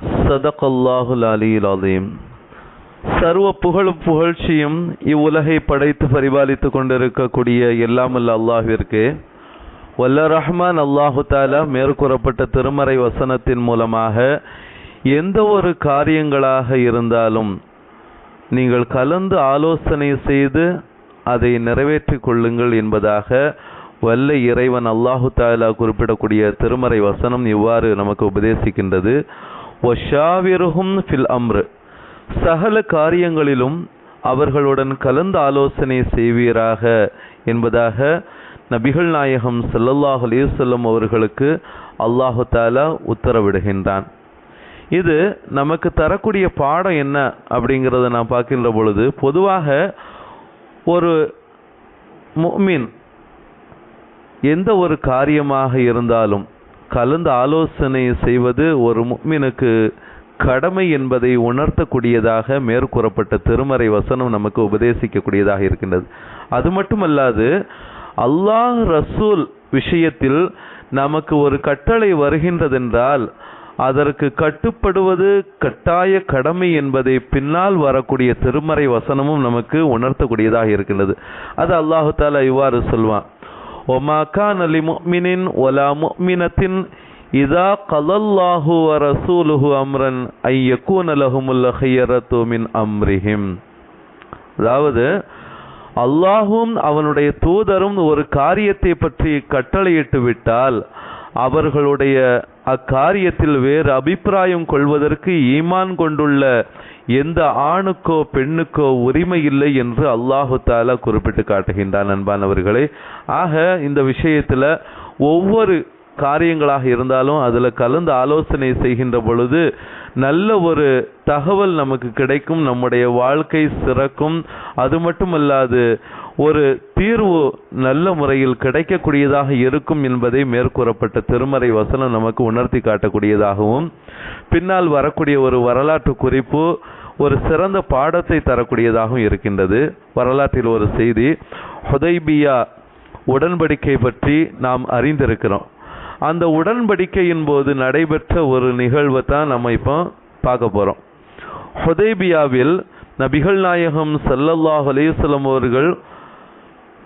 சதகல்லாஹுல் அலியுல் அலீம். சர்வ புகழும் புகழ்ச்சியும் இவ்வுலகை படைத்து பரிபாலித்து கொண்டிருக்கக்கூடிய எல்லாமல்ல அல்லாஹிற்கு வல்ல ரஹ்மான் அல்லாஹு தாலா மேற்கூறப்பட்ட திருமறை வசனத்தின் மூலமாக எந்த ஒரு காரியங்களாக இருந்தாலும் நீங்கள் கலந்து ஆலோசனை செய்து அதை நிறைவேற்றி கொள்ளுங்கள் என்பதாக வல்ல இறைவன் அல்லாஹு தாலா குறிப்பிடக்கூடிய திருமறை வசனம் இவ்வாறு நமக்கு உபதேசிக்கின்றது. ஒஷாவிருகும் ஃபில் அம்ரு சகல காரியங்களிலும் அவர்களுடன் கலந்து ஆலோசனை செய்வீராக என்பதாக நபிகள் நாயகம் சல்லல்லாஹ் அலிசல்லம் அவர்களுக்கு அல்லாஹு தாலா உத்தரவிடுகின்றான். இது நமக்கு தரக்கூடிய பாடம் என்ன அப்படிங்கிறத நான் பார்க்கின்ற பொழுது பொதுவாக ஒரு முஃமின் எந்த ஒரு காரியமாக இருந்தாலும் கலந்து ஆலோசனை செய்வது ஒரு முக்மினுக்கு கடமை என்பதை உணர்த்தக்கூடியதாக மேற்கூறப்பட்ட திருமறை வசனம் நமக்கு உபதேசிக்கக்கூடியதாக இருக்கின்றது. அது மட்டுமல்லாது அல்லாஹ் ரசூல் விஷயத்தில் நமக்கு ஒரு கட்டளை வருகின்றதென்றால் அதற்கு கட்டுப்படுவது கட்டாய கடமை என்பதை பின்னால் வரக்கூடிய திருமறை வசனமும் நமக்கு உணர்த்தக்கூடியதாக இருக்கின்றது. அது அல்லாஹு தாலா இவ்வாறு சொல்வான். ஒமா கான் لمؤمن ولا ஒலா إذا இதா கலல்லாஹு ورسوله أمرا அம்ரன் يكون لهم الخيرة من அம்ரிஹிம் அதாவது அல்லாஹும் அவனுடைய தூதரும் ஒரு காரியத்தை பற்றி கட்டளையிட்டு விட்டால் அவர்களுடைய அக்காரியத்தில் வேறு அபிப்பிராயம் கொள்வதற்கு ஈமான் கொண்டுள்ள எந்த ஆணுக்கோ பெண்ணுக்கோ உரிமை இல்லை என்று அல்லாஹு தாலா குறிப்பிட்டு காட்டுகின்றான் அன்பானவர்களே. ஆக இந்த விஷயத்தில் ஒவ்வொரு காரியங்களாக இருந்தாலும் அதில் கலந்து ஆலோசனை செய்கின்ற பொழுது நல்ல ஒரு தகவல் நமக்கு கிடைக்கும் நம்முடைய வாழ்க்கை சிறக்கும். அது மட்டுமல்லாது ஒரு தீர்வு நல்ல முறையில் கிடைக்கக்கூடியதாக இருக்கும் என்பதை மேற்கூறப்பட்ட திருமறை வசனம் நமக்கு உணர்த்தி காட்டக்கூடியதாகவும் பின்னால் வரக்கூடிய ஒரு வரலாற்று குறிப்பு ஒரு சிறந்த பாடத்தை தரக்கூடியதாகவும் இருக்கின்றது. வரலாற்றில் ஒரு செய்தி ஹுதைபியா உடன்படிக்கை பற்றி நாம் அறிந்திருக்கிறோம். அந்த உடன்படிக்கையின் போது நடைபெற்ற ஒரு நிகழ்வை தான் நம்ம இப்போ பார்க்க போகிறோம் ஹொதேபியாவில் நபிகள் நாயகம் சல்லல்லாஹ் அலைஹி அவர்கள்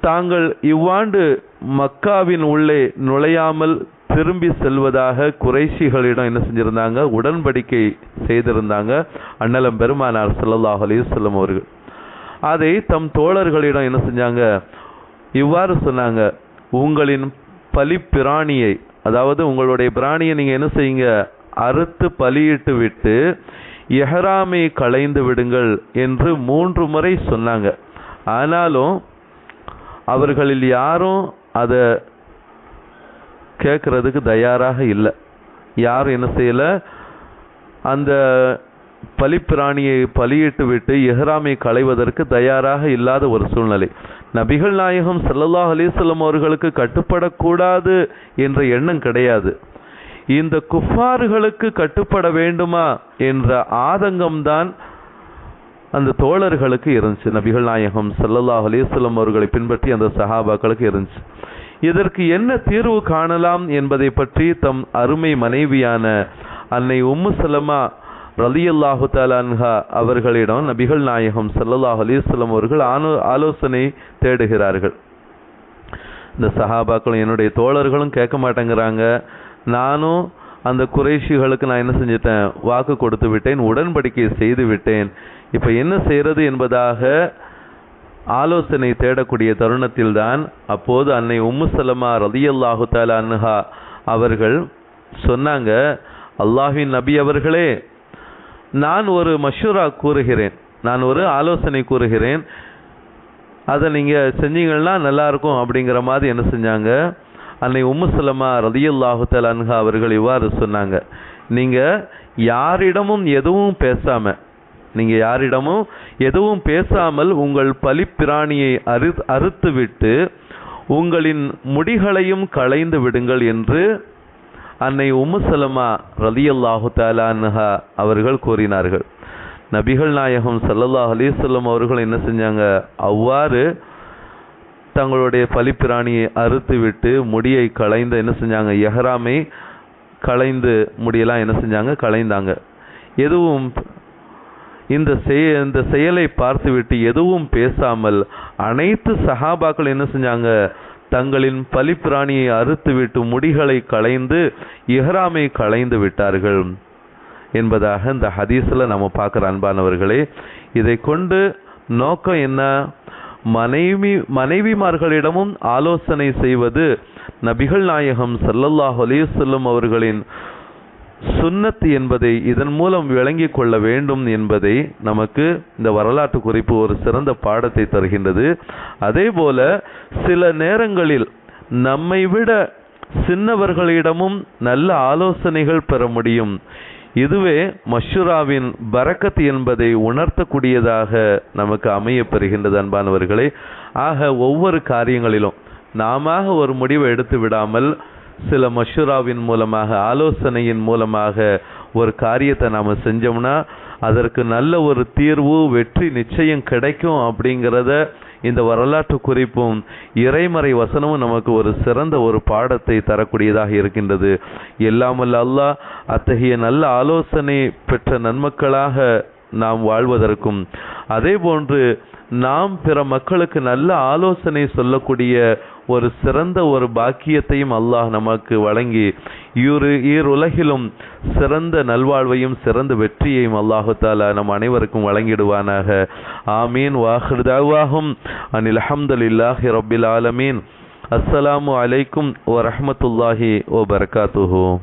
தாங்கள் இவ்வாண்டு மக்காவின் உள்ளே நுழையாமல் திரும்பி செல்வதாக குறைஷிகளிடம் என்ன செஞ்சிருந்தாங்க? உடன்படிக்கை செய்திருந்தாங்க. அண்ணலம் பெருமானார் சல்லல்லாஹ் அலைஹி அவர்கள். அதை தம் தோழர்களிடம் என்ன செஞ்சாங்க? இவ்வாறு சொன்னாங்க. உங்களின் பலிப்பிராணியை அதாவது உங்களுடைய பிராணியை நீங்கள் என்ன செய்யுங்க? அறுத்து பலியிட்டு விட்டு எஹராமை களைந்து விடுங்கள் என்று மூன்று முறை சொன்னாங்க. ஆனாலும் அவர்களில் யாரும் அதை கேட்கறதுக்கு தயாராக இல்லை. யாரும் என்ன செய்யலை? அந்த பலிப்பிராணியை பலியிட்டு விட்டு எஹ்ராமை களைவதற்கு தயாராக இல்லாத ஒரு சூழ்நிலை. நபிகள் நாயகம் ஸல்லல்லாஹு அலிசல்லம் அவர்களுக்கு கட்டுப்படக்கூடாது என்ற எண்ணம் கிடையாது. இந்த குஃபார்களுக்கு கட்டுப்பட வேண்டுமா என்ற ஆதங்கம்தான் அந்த தோழர்களுக்கு இருந்துச்சு. நபிகள் நாயகம் ஸல்லல்லாஹு அலிசல்லம் அவர்களை பின்பற்றி அந்த சஹாபாக்களுக்கு இருந்துச்சு. இதற்கு என்ன தீர்வு காணலாம் என்பதை பற்றி தம் அருமை மனைவியான அன்னை உம்மு சலமா ரலியல்லாஹு தாலான்ஹா அவர்களிடம் நபிகள் நாயகம் சல்லல்லாஹ் அலிஸ்லம் அவர்கள் ஆலோ- ஆலோசனை தேடுகிறார்கள். இந்த சஹாபாக்களும் என்னுடைய தோழர்களும் கேட்க மாட்டேங்கிறாங்க. நானும் அந்த குறைஷிகளுக்கு நான் என்ன செஞ்சிட்டேன்? வாக்கு கொடுத்து விட்டேன் உடன்படிக்கை செய்து விட்டேன். இப்போ என்ன செய்கிறது என்பதாக ஆலோசனை தேடக்கூடிய தருணத்தில்தான் அப்போது அன்னை உம்மு சலமா ரலியல்லாஹு தாலா அன்ஹா அவர்கள் சொன்னாங்க அல்லாஹின் நபி அவர்களே நான் ஒரு மஷூரா கூறுகிறேன். நான் ஒரு ஆலோசனை கூறுகிறேன். அதை நீங்கள் செஞ்சீங்கன்னா நல்லாயிருக்கும் அப்படிங்கிற மாதிரி என்ன செஞ்சாங்க? அன்னை உம்மு சலமா அன்ஹா அவர்கள் இவ்வாறு சொன்னாங்க. நீங்கள் யாரிடமும் எதுவும் பேசாமல் நீங்கள் யாரிடமும் எதுவும் பேசாமல் உங்கள் பலிப்பிராணியை அறு அறுத்துவிட்டு உங்களின் முடிகளையும் களைந்து விடுங்கள் என்று அன்னை உம்மு சலமா ரலியல்லாஹு தாலான்ஹா அவர்கள் கூறினார்கள். நபிகள் நாயகம் சல்லல்லாஹ் அலிசல்லம் அவர்கள் என்ன செஞ்சாங்க? அவ்வாறு தங்களுடைய பலிப்பிராணியை அறுத்து விட்டு முடியை களைந்து என்ன செஞ்சாங்க? எஹராமை களைந்து முடியெல்லாம் என்ன செஞ்சாங்க? களைந்தாங்க. எதுவும் இந்த செய இந்த செயலை பார்த்துவிட்டு எதுவும் பேசாமல் அனைத்து சஹாபாக்கள் என்ன செஞ்சாங்க? தங்களின் பலிப்பிராணியை அறுத்துவிட்டு முடிகளை களைந்து இஹ்ராமை களைந்து விட்டார்கள். என்பதாக இந்த ஹதீஸில் நம்ம பார்க்குற அன்பானவர்களே இதை கொண்டு நோக்கம் என்ன? மனைவி மனைவிமார்களிடமும் ஆலோசனை செய்வது நபிகள் நாயகம் சல்லல்லாஹ் அலைஹி அவர்களின் சுன்னத்து என்பதை இதன் மூலம் விளங்கிக் கொள்ள வேண்டும் என்பதை நமக்கு இந்த வரலாற்று குறிப்பு ஒரு சிறந்த பாடத்தை தருகின்றது. அதே போல சில நேரங்களில் நம்மை விட சின்னவர்களிடமும் நல்ல ஆலோசனைகள் பெற முடியும். இதுவே மஷூராவின் பரக்கத் என்பதை உணர்த்தக்கூடியதாக நமக்கு அமைய பெறுகின்றது அன்பானவர்களே. ஆக ஒவ்வொரு காரியங்களிலும் நாம ஒரு முடிவை எடுத்து விடாமல் சில மஷூராவின் மூலமாக ஆலோசனையின் மூலமாக ஒரு காரியத்தை நாம் செஞ்சோம்னா அதற்கு நல்ல ஒரு தீர்வு வெற்றி நிச்சயம் கிடைக்கும் அப்படிங்கிறத இந்த வரலாற்று குறிப்பும் இறைமறை வசனமும் நமக்கு ஒரு சிறந்த ஒரு பாடத்தை தரக்கூடியதாக இருக்கின்றது. எல்லாமல்ல அல்லாஹ் அத்தகைய நல்ல ஆலோசனை பெற்ற நன்மக்களாக நாம் வாழ்வதற்கும் அதே போன்று நாம் பிற மக்களுக்கு நல்ல ஆலோசனை சொல்லக்கூடிய ஒரு சிறந்த ஒரு பாக்கியத்தையும் அல்லாஹ் நமக்கு வழங்கி இரு ஈர் உலகிலும் சிறந்த நல்வாழ்வையும் சிறந்த வெற்றியையும் அல்லாஹு தாலா நம் அனைவருக்கும் வழங்கிடுவானாக. ஆமீன். வாஹிருதாவாகும் அனில் அஹமதுல்லாஹி ரபில் ஆலமீன். அஸ்ஸலாமு அலைக்கும் வரஹமத்துல்லாஹி பரகாத்துஹூ.